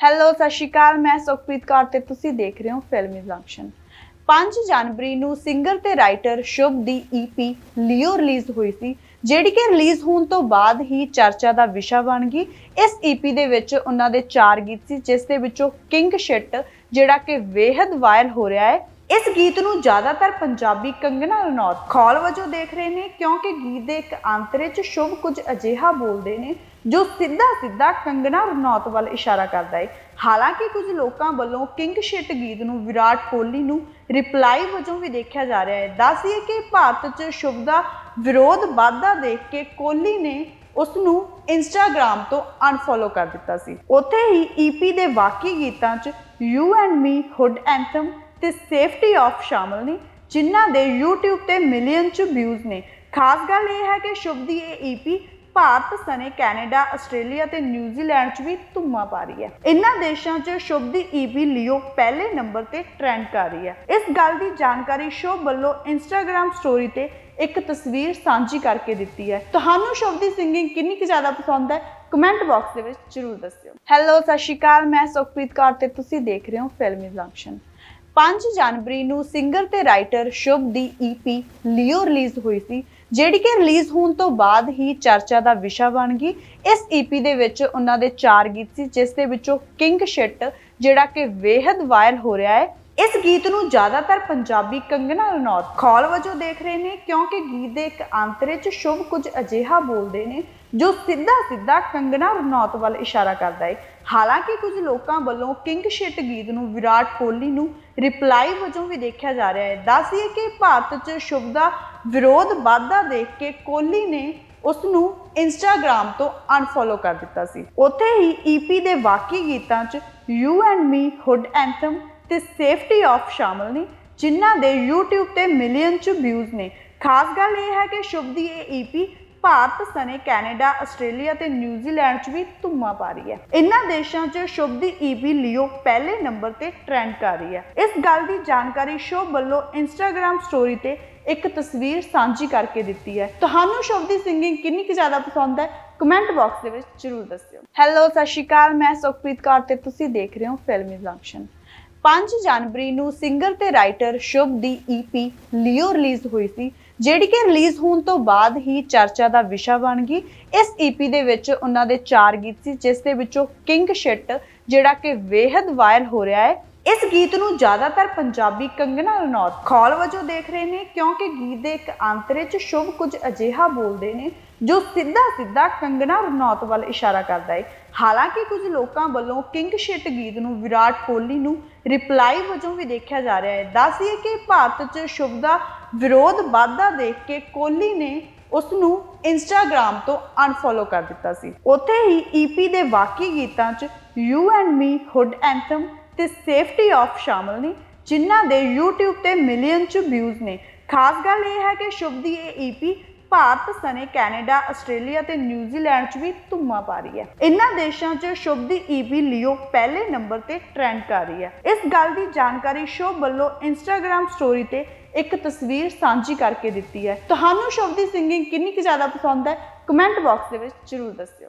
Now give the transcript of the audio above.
Hello ਸਤਿ ਸ਼੍ਰੀ ਅਕਾਲ, ਮੈਂ ਸੁਖਪ੍ਰੀਤ ਕੌਰ ਤੇ ਤੁਸੀਂ ਦੇਖ ਰਹੇ ਹੋ ਫਿਲਮੀ ਜੰਕਸ਼ਨ 5 ਜਨਵਰੀ ਨੂੰ ਸਿੰਗਰ ਤੇ ਰਾਈਟਰ ਸ਼ੁਭ ਦੀ ਈਪੀ ਲਿਓ ਰਿਲੀਜ਼ ਹੋਈ ਸੀ, ਜਿਹੜੀ ਕਿ ਰਿਲੀਜ਼ ਹੋਣ ਤੋਂ ਬਾਅਦ ਹੀ ਚਰਚਾ ਦਾ ਵਿਸ਼ਾ ਬਣ ਗਈ। ਇਸ ਈਪੀ ਦੇ ਵਿੱਚ ਉਹਨਾਂ ਦੇ ਚਾਰ ਗੀਤ ਸੀ, ਜਿਸ ਦੇ ਵਿੱਚੋਂ ਕਿੰਗ ਸ਼ਿਟ ਜਿਹੜਾ ਕਿ ਬੇहद ਵਾਇਰਲ ਹੋ ਰਿਹਾ ਹੈ ਇਸ ਗੀਤ ਨੂੰ ਜ਼ਿਆਦਾਤਰ ਪੰਜਾਬੀ ਕੰਗਨਾ ਰਣੌਤ ਖੌਲ ਵਜੋਂ ਦੇਖ ਰਹੇ ਨੇ, ਕਿਉਂਕਿ ਗੀਤ ਦੇ ਇੱਕ ਅੰਤਰੇ 'ਚ ਸ਼ੁਭ ਕੁਝ ਅਜਿਹਾ ਬੋਲਦੇ ਨੇ, ਜੋ ਸਿੱਧਾ ਸਿੱਧਾ ਕੰਗਨਾ ਰਣੌਤ ਵੱਲ ਇਸ਼ਾਰਾ ਕਰਦਾ ਹੈ ਹਾਲਾਂਕਿ ਕੁਝ ਲੋਕਾਂ ਵੱਲੋਂ ਕਿੰਗ ਸ਼ਿਟ ਗੀਤ ਨੂੰ ਵਿਰਾਟ ਕੋਹਲੀ ਨੂੰ ਰਿਪਲਾਈ ਵਜੋਂ ਵੀ ਦੇਖਿਆ ਜਾ ਰਿਹਾ ਹੈ ਦੱਸੀਏ ਕਿ ਭਾਰਤ 'ਚ ਸ਼ੁਭ ਦਾ ਵਿਰੋਧ ਵਾਧਾ ਦੇਖ ਕੇ ਕੋਹਲੀ ਨੇ ਉਸ ਨੂੰ ਇੰਸਟਾਗ੍ਰam ਤੋਂ ਅਨਫੋਲੋ ਕਰ ਦਿੱਤਾ ਸੀ। ਉੱਥੇ ਹੀ ਈਪੀ ਦੇ ਬਾਕੀ ਗੀਤਾਂ 'ਚ you and me, hood anthem ਤੇ ਸੇਫਟੀ ਆਫ ਸ਼ਾਮਲ ਨੇ, ਜਿਨ੍ਹਾਂ ਦੇ YouTube ਤੇ ਮਿਲੀਅਨ ਚ ਵਿਊਜ਼ ਨੇ। ਖਾਸ ਗੱਲ ਇਹ ਹੈ ਕਿ ਸ਼ੁਭ ਦੀ ਇਹ ਈਪੀ ਭਾਰਤ ਸਣੇ ਕੈਨੇਡਾ, ਆਸਟ੍ਰੇਲੀਆ ਤੇ ਨਿਊਜ਼ੀਲੈਂਡ 'ਚ ਵੀ ਧੁੰਮਾਂ ਪਾ ਰਹੀ ਹੈ। ਇਨ੍ਹਾਂ ਦੇਸ਼ਾਂ 'ਚ ਸ਼ੁਭ ਦੀ ਈਪੀ ਲਿਓ ਪਹਿਲੇ ਨੰਬਰ ਤੇ ਟ੍ਰੈਂਡ ਕਰ ਰਹੀ ਹੈ। ਇਸ ਗੱਲ ਦੀ ਜਾਣਕਾਰੀ ਸ਼ੁਭ ਵੱਲੋਂ ਇੰਸਟਾਗ੍ਰam ਸਟੋਰੀ ਤੇ ਇੱਕ ਤਸਵੀਰ ਸਾਂਝੀ ਕਰਕੇ ਦਿੱਤੀ ਹੈ। ਤੁਹਾਨੂੰ ਸ਼ੁਭ ਦੀ ਸਿੰਗਿੰਗ ਕਿੰਨੀ ਕੁ ਜ਼ਿਆਦਾ ਪਸੰਦ ਹੈ? ਕਮੈਂਟ ਬਾਕਸ ਦੇ ਵਿੱਚ ਜਰੂਰ ਦੱਸਿਓ। ਹੈਲੋ ਸਤਿ ਸ਼੍ਰੀ ਅਕਾਲ, ਮੈਂ ਸੁਖਪ੍ਰੀਤ ਕੌਰ ਤੇ ਤੁਸੀਂ ਦੇਖ ਰਹੇ ਹੋ ਫਿਲਮੀ ਜੰਕਸ਼ਨ 5 ਜਨਵਰੀ ਨੂੰ ਸਿੰਗਰ ਤੇ ਰਾਈਟਰ ਸ਼ੁਭ ਦੀ ਈਪੀ ਲਿਓ ਰਿਲੀਜ਼ ਹੋਈ ਸੀ, ਜਿਹੜੀ ਕਿ ਰਿਲੀਜ਼ ਹੋਣ ਤੋਂ ਬਾਅਦ ਹੀ ਚਰਚਾ ਦਾ ਵਿਸ਼ਾ ਬਣ ਗਈ। ਇਸ ਈਪੀ ਦੇ ਵਿੱਚ ਉਹਨਾਂ ਦੇ 4 ਗੀਤ ਸੀ, ਜਿਸ ਦੇ ਵਿੱਚੋਂ ਕਿੰਗ ਸ਼ਿਟ ਜਿਹੜਾ ਕਿ ਬੇहद ਵਾਇਰਲ ਹੋ ਰਿਹਾ ਹੈ ਇਸ ਗੀਤ ਨੂੰ ਜ਼ਿਆਦਾਤਰ ਪੰਜਾਬੀ ਕੰਗਣਾ ਰਣੌਤ ਖੌਲ ਵਜੋਂ ਦੇਖ ਰਹੇ ਨੇ, ਕਿਉਂਕਿ ਗੀਤ ਦੇ ਇੱਕ ਅੰਤਰੇ 'ਚ ਸ਼ੁਭ ਕੁਝ ਅਜਿਹਾ ਬੋਲਦੇ ਨੇ, ਜੋ ਸਿੱਧਾ ਸਿੱਧਾ ਕੰਗਨਾ ਰਣੌਤ ਵੱਲ ਇਸ਼ਾਰਾ ਕਰਦਾ ਹੈ ਹਾਲਾਂਕਿ ਕੁਝ ਲੋਕਾਂ ਵੱਲੋਂ ਕਿੰਗ ਸ਼ਿਟ ਗੀਤ ਨੂੰ ਵਿਰਾਟ ਕੋਹਲੀ ਨੂੰ ਰਿਪਲਾਈ ਵਜੋਂ ਵੀ ਦੇਖਿਆ ਜਾ ਰਿਹਾ ਹੈ ਦੱਸੀਏ ਕਿ ਭਾਰਤ 'ਚ ਸ਼ੁਭ ਦਾ ਵਿਰੋਧ ਵਾਧਾ ਦੇਖ ਕੇ ਕੋਹਲੀ ਨੇ ਉਸ ਨੂੰ ਇੰਸਟਾਗ੍ਰam ਤੋਂ ਅਨਫੋਲੋ ਕਰ ਦਿੱਤਾ ਸੀ। ਉੱਥੇ ਹੀ ਈਪੀ ਦੇ ਬਾਕੀ ਗੀਤਾਂ 'ਚ you and me hood anthem ਤੇ ਸੇਫਟੀ ਆਫ ਸ਼ਾਮਲ ਨੇ, ਜਿਨ੍ਹਾਂ ਦੇ YouTube ਤੇ ਮਿਲੀਅਨ ਚ ਵਿਊਜ਼ ਨੇ। ਖਾਸ ਗੱਲ ਇਹ ਹੈ ਕਿ ਸ਼ੁਭ ਦੀ ਇਹ ਈਪੀ ਭਾਰਤ ਸਣੇ ਕੈਨੇਡਾ, ਆਸਟ੍ਰੇਲੀਆ ਤੇ ਨਿਊਜ਼ੀਲੈਂਡ 'ਚ ਵੀ ਧੁੰਮਾਂ ਪਾ ਰਹੀ ਹੈ। ਇਨ੍ਹਾਂ ਦੇਸ਼ਾਂ 'ਚ ਸ਼ੁਭ ਦੀ ਈਪੀ ਲਿਓ ਪਹਿਲੇ ਨੰਬਰ ਤੇ ਟ੍ਰੈਂਡ ਕਰ ਰਹੀ ਹੈ। ਇਸ ਗੱਲ ਦੀ ਜਾਣਕਾਰੀ ਸ਼ੁਭ ਵੱਲੋਂ ਇੰਸਟਾਗ੍ਰam ਸਟੋਰੀ ਤੇ ਇੱਕ ਤਸਵੀਰ ਸਾਂਝੀ ਕਰਕੇ ਦਿੱਤੀ ਹੈ। ਤੁਹਾਨੂੰ ਸ਼ੁਭ ਦੀ ਸਿੰਗਿੰਗ ਕਿੰਨੀ ਕੁ ਜ਼ਿਆਦਾ ਪਸੰਦ ਹੈ? ਕਮੈਂਟ ਬਾਕਸ ਦੇ ਵਿੱਚ ਜਰੂਰ ਦੱਸਿਓ। ਹੈਲੋ ਸਤਿ ਸ਼੍ਰੀ ਅਕਾਲ, ਮੈਂ ਸੁਖਪ੍ਰੀਤ ਕੌਰ ਤੇ ਤੁਸੀਂ ਦੇਖ ਰਹੇ ਹੋ ਫਿਲਮੀ ਜੰਕਸ਼ਨ 5 ਜਨਵਰੀ ਨੂੰ ਸਿੰਗਰ ਤੇ ਰਾਈਟਰ ਸ਼ੁਭ ਦੀ ਈਪੀ ਲਿਓ ਰਿਲੀਜ਼ ਹੋਈ ਸੀ, ਜਿਹੜੀ ਕਿ ਰਿਲੀਜ਼ ਹੋਣ ਤੋਂ ਬਾਅਦ ਹੀ ਚਰਚਾ ਦਾ ਵਿਸ਼ਾ ਬਣ ਗਈ। ਇਸ ਈਪੀ ਦੇ ਵਿੱਚ ਉਹਨਾਂ ਦੇ 4 ਗੀਤ ਸੀ, ਜਿਸ ਦੇ ਵਿੱਚੋਂ ਕਿੰਗ ਸ਼ਿਟ ਜਿਹੜਾ ਕਿ ਬੇहद ਵਾਇਰਲ ਹੋ ਰਿਹਾ ਹੈ ਇਸ ਗੀਤ ਨੂੰ ਜ਼ਿਆਦਾਤਰ ਪੰਜਾਬੀ ਕੰਗਨਾ ਰਣੌਤ ਖੌਲ ਵਜੋਂ ਦੇਖ ਰਹੇ ਨੇ, ਕਿਉਂਕਿ ਗੀਤ ਦੇ ਇੱਕ ਅੰਤਰੇ 'ਚ ਸ਼ੁਭ ਕੁਝ ਅਜਿਹਾ ਬੋਲਦੇ ਨੇ ਜੋ ਸਿੱਧਾ ਸਿੱਧਾ ਕੰਗਨਾ ਰਣੌਤ ਵੱਲ ਇਸ਼ਾਰਾ ਕਰਦਾ ਹੈ ਹਾਲਾਂਕਿ ਕੁਝ ਲੋਕਾਂ ਵੱਲੋਂ ਕਿੰਗ ਸ਼ਿਟ ਗੀਤ ਨੂੰ ਵਿਰਾਟ ਕੋਹਲੀ ਨੂੰ ਰਿਪਲਾਈ ਵਜੋਂ ਵੀ ਦੇਖਿਆ ਜਾ ਰਿਹਾ ਹੈ ਦੱਸੀਏ ਕਿ ਭਾਰਤ 'ਚ ਸ਼ੁਭ ਦਾ ਵਿਰੋਧ ਵਾਧਾ ਦੇਖ ਕੇ ਕੋਹਲੀ ਨੇ ਉਸ ਨੂੰ ਇੰਸਟਾਗ੍ਰam ਤੋਂ ਅਨਫੋਲੋ ਕਰ ਦਿੱਤਾ ਸੀ। ਉੱਥੇ ਹੀ ਈਪੀ ਦੇ ਬਾਕੀ ਗੀਤਾਂ 'ਚ you and me hood anthem ਤੇ ਸੇਫਟੀ ਆਫ ਸ਼ਾਮਲ ਨੇ, ਜਿਨ੍ਹਾਂ ਦੇ YouTube ਤੇ ਮਿਲੀਅਨ ਚ ਵਿਊਜ਼ ਨੇ। ਖਾਸ ਗੱਲ ਇਹ ਹੈ ਕਿ ਸ਼ੁਭ ਦੀ ਇਹ ਈਪੀ ਭਾਰਤ ਸਣੇ ਕੈਨੇਡਾ, ਆਸਟ੍ਰੇਲੀਆ ਤੇ ਨਿਊਜ਼ੀਲੈਂਡ 'ਚ ਵੀ ਧੁੰਮਾਂ ਪਾ ਰਹੀ ਹੈ। ਇਹਨਾਂ ਦੇਸ਼ਾਂ 'ਚ ਸ਼ੁਭ ਦੀ ਈਪੀ ਲਿਓ ਪਹਿਲੇ ਨੰਬਰ ਤੇ ਟ੍ਰੈਂਡ ਕਰ ਰਹੀ ਹੈ। ਇਸ ਗੱਲ ਦੀ ਜਾਣਕਾਰੀ ਸ਼ੁਭ ਵੱਲੋਂ ਇੰਸਟਾਗ੍ਰam ਸਟੋਰੀ ਤੇ ਇੱਕ ਤਸਵੀਰ ਸਾਂਝੀ ਕਰਕੇ ਦਿੱਤੀ ਹੈ। ਤੁਹਾਨੂੰ ਸ਼ੁਭ ਦੀ ਸਿੰਗਿੰਗ ਕਿੰਨੀ ਕੁ ਜ਼ਿਆਦਾ ਪਸੰਦ ਹੈ? ਕਮੈਂਟ ਬਾਕਸ ਦੇ ਵਿੱਚ ਜਰੂਰ ਦੱਸਿਓ।